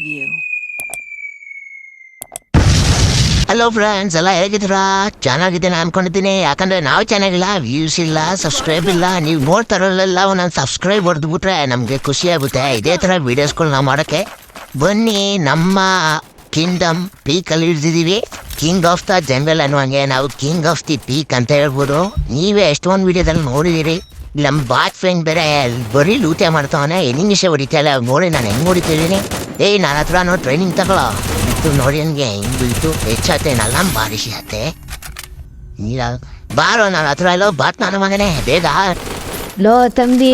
Preview. Hello friends ಎಲ್ಲ ಹೇಗಿದ್ದೀರಾ? ಚೆನ್ನಾಗಿದ್ದೀನಿ ಅನ್ಕೊಂಡಿದ್ದೀನಿ. ಯಾಕಂದ್ರೆ ನಾವು ಚೆನ್ನಾಗಿಲ್ಲ ವ್ಯೂಸ್ ಇಲ್ಲ ಸಬ್ಸ್ಕ್ರೈಬ್ ಇಲ್ಲ. ನೀವು ನೋಡ್ತಾರಲ್ಲ ಒಂದೊಂದು ಸಬ್ಸ್ಕ್ರೈಬ್ ಹೊಡೆದ್ಬಿಟ್ರೆ ನಮಗೆ ಖುಷಿ ಆಗುತ್ತೆ. ಇದೇ ಥರ ವೀಡಿಯೋಸ್ಗಳು ನಾವು ಮಾಡೋಕ್ಕೆ ಬನ್ನಿ ನಮ್ಮ ಕಿಂಗ್ಡಮ್ ಪೀಕಲ್ಲಿ ಹಿಡಿದಿದ್ದೀವಿ ಕಿಂಗ್ ಆಫ್ ದ ಜಂಗಲ್ ಅನ್ನುವಂಗೆ ನಾವು ಕಿಂಗ್ ಆಫ್ ದಿ ಪೀಕ್ ಅಂತ ಹೇಳ್ಬೋದು. ನೀವೇ ಎಷ್ಟೊಂದು ವೀಡಿಯೋದಲ್ಲಿ ನೋಡಿದಿರಿ ನಮ್ಮ ಬಾಯ್ ಫ್ರೆಂಡ್ ಬೇರೆ ಬರೀ ಲೂಟೆ ಮಾಡ್ತಾವನೆ. ಹೊಡಿತಾ ಹೊಡಿತಾಯಿಲ್ಲ ನೋಡಿ, ನಾನು ಹೆಂಗೆ ಹೊಡಿತಿದ್ದೀನಿ ಏಯ್ ನನ್ನ ಹತ್ರ ನೋಡಿ ಟ್ರೈನಿಂಗ್ ತಗೊಳ್ಳೋ ಬಿಟ್ಟು ನೋಡಿ ನನಗೆ ಹಿಂಗೆ ಬಿಟ್ಟು ಹೆಚ್ಚಾತೆ ನಲ್ಲ ಬಾರಿಸಿ ಆತೆ ಇಲ್ಲ ಬಾರೋ ನನ್ನ ಹತ್ರ ಎಲ್ಲೋ ಬಾತ್ ನನ್ನ ಮಗನೇ ಬೇಗ. ಲೋ ತಂದಿ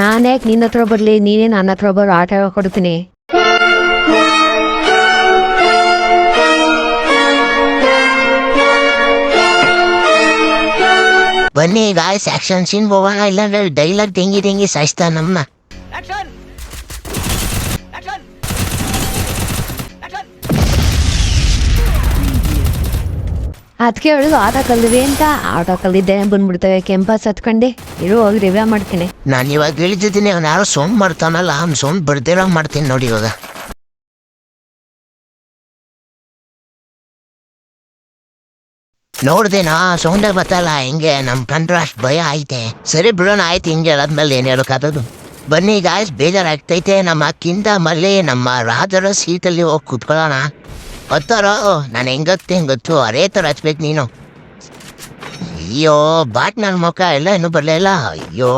ನಾನ್ಯಾಕೆ ನಿನ್ನ ಹತ್ರ ಬರ್ಲಿ? ನೀನೇ ನನ್ನ ಹತ್ರ ಬರೋ ಆಟ ಕೊಡ್ತೀನಿ. ಬನ್ನಿ ಗಾಯ್ಸ್ ಆಕ್ಷನ್ ಸೀನ್ ಹೋಗೋಣ. ಇಲ್ಲಾಂದ್ರೆ ಡೈಲಾಗ್ ತೆಂಗಿ ತೆಂಗಿ ಸಾಯಿಸ್ತಾ ನಮ್ಮ. ಅದಕ್ಕೆ ಹೇಳುದು ಆಟ ಕಲ್ದ್ವಿ ಅಂತ, ಆಟ ಕಲ್ದಿದ್ದೆ ಬಂದ್ಬಿಡ್ತವೆ ಕೆಂಪಸ್ ಹತ್ಕೊಂಡೆ. ಇರು ಹೋಗಿ ರಿವ್ಯಾ ಮಾಡ್ತೀನಿ. ನಾನು ಇವಾಗ ಇಳಿದಿದ್ದೀನಿ ಅವ್ನು ಯಾರೋ ಸೋಮ್ ಮಾಡ್ತಾನಲ್ಲ, ಅವ್ನು ಸೋಮ್ ಬರ್ದಿರೋ ಮಾಡ್ತೀನಿ ನೋಡಿ ಇವಾಗ. ನೋಡ್ದೇನಾ ಸೌಂಡೇ ಬತ್ತಲ್ಲ, ಹಿಂಗೆ ನಮ್ಮ ಕಂಡ್ರೆ ಅಷ್ಟು ಭಯ ಐತೆ. ಸರಿ ಬಿಡೋಣ, ಆಯ್ತು, ಹಿಂಗೆ ಹೇಳದ್ಮೇಲೆ ಏನು ಹೇಳೋಕ್ಕಾಗೋದು ಬನ್ನಿ ಗಾಯ್ಸ್ ಬೇಜಾರಾಗ್ತೈತೆ, ನಮ್ಮ ಕಿಂದ ಮಲ್ಲಿ, ನಮ್ಮ ರಾಜರ ಸೀಟಲ್ಲಿ ಹೋಗಿ ಕುತ್ಕೊಳ್ಳೋಣ. ಹತ್ತಾರೋ ನಾನು ಹೆಂಗತ್ತೆ ಗೊತ್ತು? ಅದೇ ಥರ ಹಚ್ಬೇಕು ನೀನು. ಅಯ್ಯೋ ಬಾಟ್ ನನ್ನ ಮುಖ ಎಲ್ಲ ಇನ್ನೂ ಬರಲಿಲ್ಲ ಅಯ್ಯೋ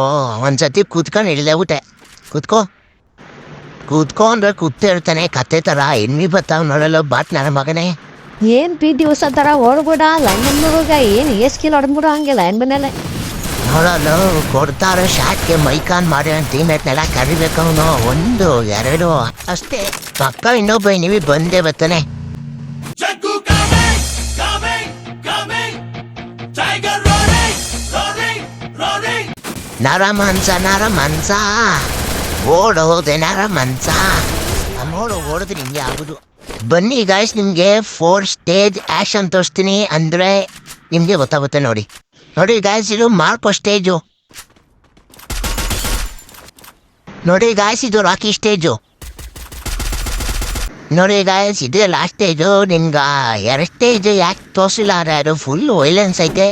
ಒಂದ್ಸತಿ ಕೂತ್ಕೊಂಡು ಹಿಡಿದೆ ಊಟೆ. ಕೂತ್ಕೋ. ಕೂತ್ಕೊ ಅಂದ್ರೆ ಕೂತೇ ಇರ್ತಾನೆ ಕತ್ತೆ ಥರ ಎಣ್ಣಿ ಬರ್ತಾವ ನೋಡಲ್ಲ ಬಾಟ್ ನನ್ನ ಮಗನೇ. ಏನ್ ಪಿ ದಿವಸ ತರ ಓಡ್ಬಿಡ? ಲೈನ್ ಹುಡುಗ ಏನ್ ಎಸ್ ಕಿಲ್ ಹೊಡೆದ್ಬಿಡು ಹಂಗೆ ಲೈನ್ ಬಂದಲ್ಲ? ನೋಡಲು ಕೊಡ್ತಾರ ಶಾಟ್ಗೆ ಮೈಕಾನ್ ಮಾಡಿ ಟೀಮೇಟ್ನೆಲ್ಲ ಕರಿಬೇಕು ಅವನು ಒಂದು ಎರಡು ಅಷ್ಟೇ. ಪಕ್ಕ ಇನ್ನೊಬ್ಬ ನೀವಿ ಬಂದೇ ಬರ್ತಾನೆ. Jagu coming, coming, coming. Tiger roaring, roaring, roaring. ನರ ಮನ್ಸ ಓಡೋದೆ ನರ ಮನ್ಸ ನೋಡು ಓಡಿದ್ರೆ ಹಿಂಗೆ ಆಗುದು ಬನ್ನಿ ಗಾಯ್ಸ್ ನಿಮಗೆ ಫೋರ್ ಸ್ಟೇಜ್ ಆ್ಯಕ್ಷನ್ ತೋರಿಸ್ತೀನಿ ಅಂದರೆ ನಿಮಗೆ ಗೊತ್ತಾಗುತ್ತೆ ನೋಡಿ ನೋಡಿ ಗಾಯ್ಸ್ ಇದು ಮಾರ್ಕೋ ಸ್ಟೇಜು ನೋಡಿ ಗಾಯ್ಸ್ ಇದು ರಾಕಿ ಸ್ಟೇಜು ನೋಡಿ ಗಾಯ್ಸ್ ಇದೇ ಲಾಸ್ಟ್ ಸ್ಟೇಜು ನಿಮ್ಗೆ ಎರಡು ಸ್ಟೇಜ್ ಯಾಕೆ ತೋರಿಸಿಲ್ಲ ಅಂದರೆ ಅದು ಫುಲ್ ವೈಲೆನ್ಸ್ ಐತೆ.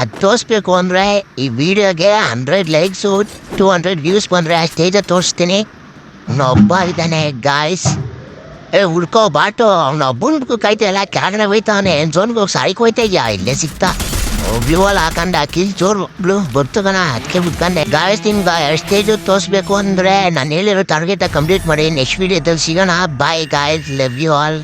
ಅದು ತೋರಿಸ್ಬೇಕು ಅಂದರೆ ಈ ವಿಡಿಯೋಗೆ hundred likes two hundred views ಬಂದರೆ ಆ ಸ್ಟೇಜ ತೋರಿಸ್ತೀನಿ. ಅವನೊಬ್ಬ ಇದ್ದಾನೆ ಗಾಯ್ಸ್ ಏ, ಹುಡ್ಕೋ, ಬಾಟು. ಅವನೊಬ್ಬನ ಕಾಯ್ತಾ ಇಲ್ಲ ಕೆಳಗಡೆ ಹೋಯ್ತಾವನೆ ಜೋನ್ಗೆ ಹೋಗಿ ಸಾರಿಗೆ ಹೋಯ್ತಾ ಇದೆಯಾ? ಇಲ್ಲೇ ಸಿಗ್ತಾ. ವ್ಯೂವಲ್ಲಿ ಹಾಕಂಡ ಕಿಲ್ ಮಕ್ಳು ಬರ್ತಗಣ ಅದಕ್ಕೆ ಬಿಟ್ಕಂಡೆ. ಗಾಯಸ್ ನಿಮ್ಗೆ ಸ್ಟೇಜು ತೋರಿಸ್ಬೇಕು ಅಂದ್ರೆ ನಾನು ಹೇಳಿರೋ ಟಾರ್ಗೆಟ ಕಂಪ್ಲೀಟ್ ಮಾಡಿ ನೆಕ್ಸ್ಟ್ ವೀಡಿಯೋದಲ್ಲಿ ಸಿಗೋಣ. Bye guys love you all